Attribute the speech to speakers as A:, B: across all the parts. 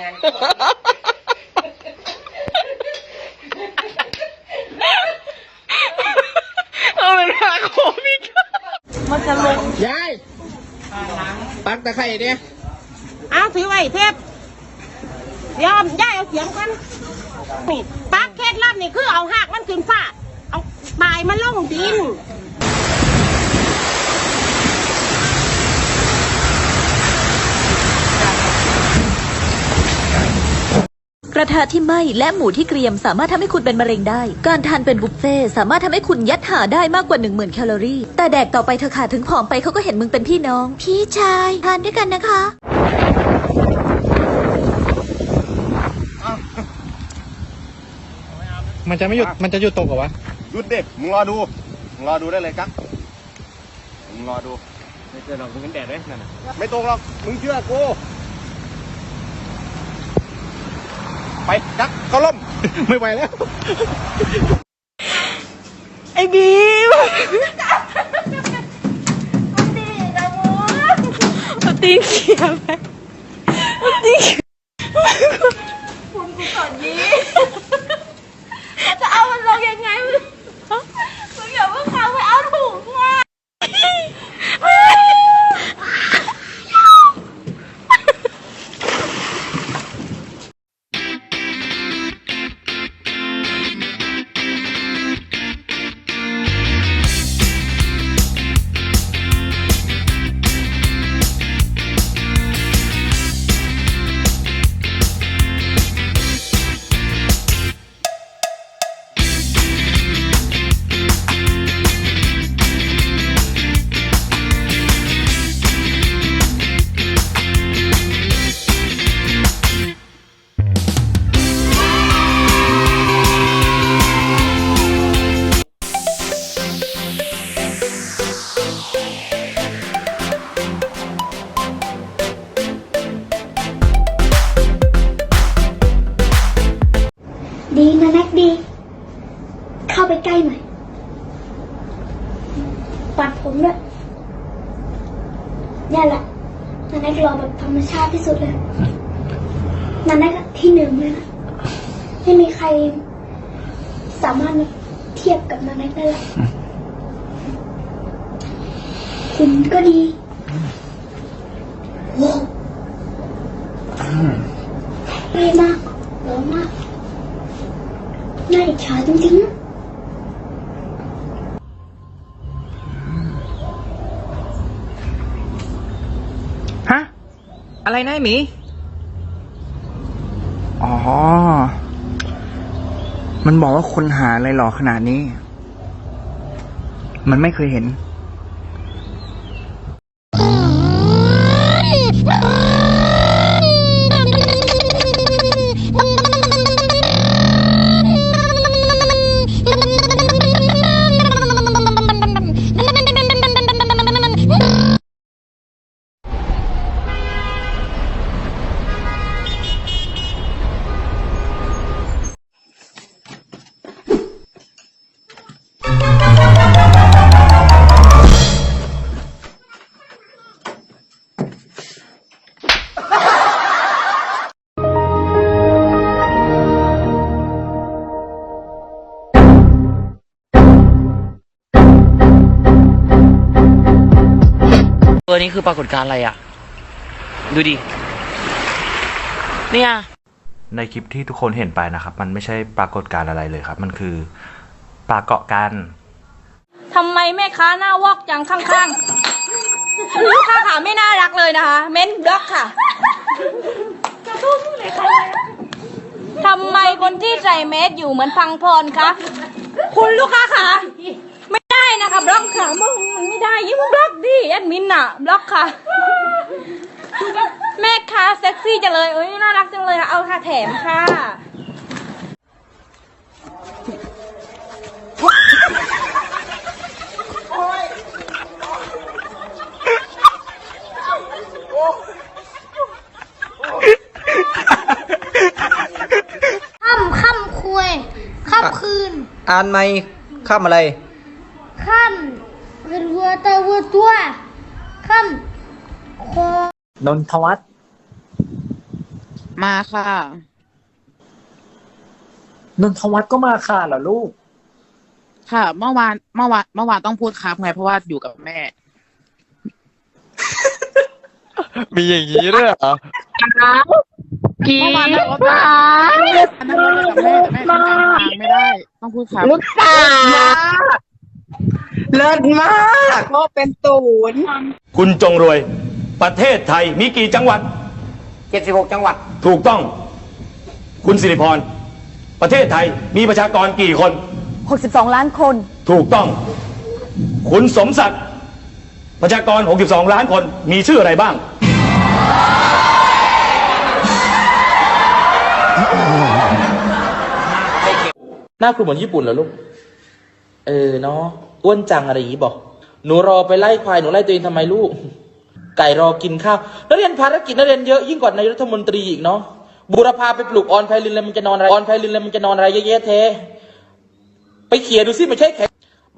A: งาน
B: เอาเป็นพาโคมิก
A: มันจะลง
B: ยายปักตะไคร่เนี่ย
A: อ้าวถือไว้เทปยอมย่ายเอาเสียงกันนี่ปักเคล็ดลับนี่คือเอาหักมันขึ้นฟ้า เอาปลายมันลงดิน
C: กระทะที่ไหม้และหมูที่เกรียมสามารถทำให้คุณเป็นมะเร็งได้ การทานเป็นบุฟเฟ่ต์สามารถทำให้คุณยัดหาได้มากกว่า 1 0,000แคลอรี่ แต่แดกต่อไปเธอขาถึงผอมไปเขาก็เห็นมึงเป็นพี่น้อง พี่ชายทานด้วยกันนะคะ
B: มันจะไม่หยุด มันจะหยุดตกเหรอวะ
D: หยุดเด็กมึงรอดู มึงรอดูได้เลยกั๊กมึงรอดู
B: ไม่เจอหรอกมึงกันแดดเลยนั่นน่ะ
D: ไม่ตรงหรอก มึงเชื่อกู ไปกั๊กเขาล่ม
B: ไม่ไหวแล้ว
A: ไอ้บีม
C: ตีเขียวไปตี
A: จะ
E: ดีนะแน็กดี เข้าไปใกล้หน่อย ปัดผมด้วยนี่แหละนันแน็กรอแบบธรรมชาติที่สุดเลยนันแน็กที่หนึ่งเลยนะไม่มีใคร สามารถเทียบกับนันแน็กได้เลยคุณก็ดีโว้เท่มากหล่อมาก น่าอิจฉาจริงๆนะ
B: ฮะ อะไรนะไอ้หมี อ๋อ มันบอกว่าคนหาอะไรหล่อขนาดนี้ มันไม่เคยเห็น
F: นี้คือปรากฏการณ์อะไรอะ ดูดิ เนี่ย
G: ในคลิปที่ทุกคนเห็นไปนะครับ มันไม่ใช่ปรากฏการณ์อะไรเลยครับ มันคือปรากฏการณ์
H: ทำไมแม่ค้าหน้าวอกจังข้างๆลูกค้าขาไม่น่ารักเลยนะคะ เม้นบล็อกค่ะทำไมคนที่ใส่เมสอยู่เหมือนพังพรคะ คุณลูกค้าขาไม่ได้ นะคะบล็อกค่ะมันมันไม่ได้ยิ่งบล็อกดิแอดมินอะบล็อกค่ะ แม่ค้าเซ็กซี่จังเลยเอ้ยน่ารักจังเลยค่ะเอาค่ะแถมค่ะ
E: ค่ำค่ำคุยค่ำคืน
B: อ่านไหมข้ามอะไร
E: ค่ำเป็นวัวตัววัวตัวค่ำคอน
B: นทวัฒน์
I: มาค่ะ
B: นนทวัฒน์ก็มาค่ะเหรอลูก
I: ค่ะ เมื่อวานเมื่อวานเมื่อวานต้องพูดครับไงเพราะว่าอยู่กับแม่
D: มีอย่างนี้ด้วยเหรอ
I: เมื่อวานนั่งรถมานั่งรถมากับแม่แต่แม่ทำทางไม่ได้ ต้องพูดครับ
A: ลูกสาว เลิศมากก็เป็นศูนย์
J: คุณจงรวย ประเทศไทยมีกี่จังหวัด
B: 76 จังหวัด
J: ถูกต้อง คุณสิริพร ประเทศไทยมีประชากรกี่คน
H: 62 ล้านคน
J: ถูกต้อง คุณสมศักดิ์ประชากร 62 ล้านคนมีชื่ออะไรบ้าง
F: หน้าคุณเหมือนญี่ปุ่นเหรอลูก เออเนาะ อ้วนจังอะไรอย่างงี้บอก หนูรอไปไล่ควายหนูไล่ตัวเองทำไมลูก ไก่รอกินข้าวนักเรียนภารกิจนักเรียนเยอะยิ่งกว่านายรัฐมนตรีอีกเนาะบูรพาไปปลูกออนไพลินแล้วมันจะนอนอะไรออนไพลินแล้วมันจะนอนอะไรเยอะแยะเทไปเขียนดูสิไม่ใช่แค่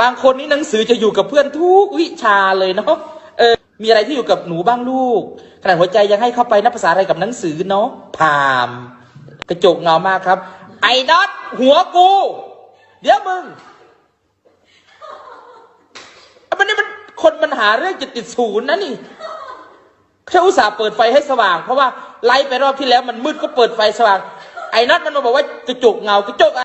F: บางคนนี่หนังสือจะอยู่กับเพื่อนทุกวิชาเลยเนาะเออ มีอะไรที่อยู่กับหนูบ้างลูกขนาดหัวใจยังให้เข้าไปนับภาษาอะไรกับหนังสือเนาะพาม กระจกเงามากครับ ไอ้น็อตหัวกู เดี๋ยวมึง มันนี่มันคนมันหาเรื่องจะติดศูนย์นะนี่ฉันอุตส่าห์เปิดไฟให้สว่าง เพราะว่าไล่ไปรอบที่แล้วมันมืดก็เปิดไฟสว่าง ไอ้น็อตมันมาบอกว่ากระจกเงากระจกอะ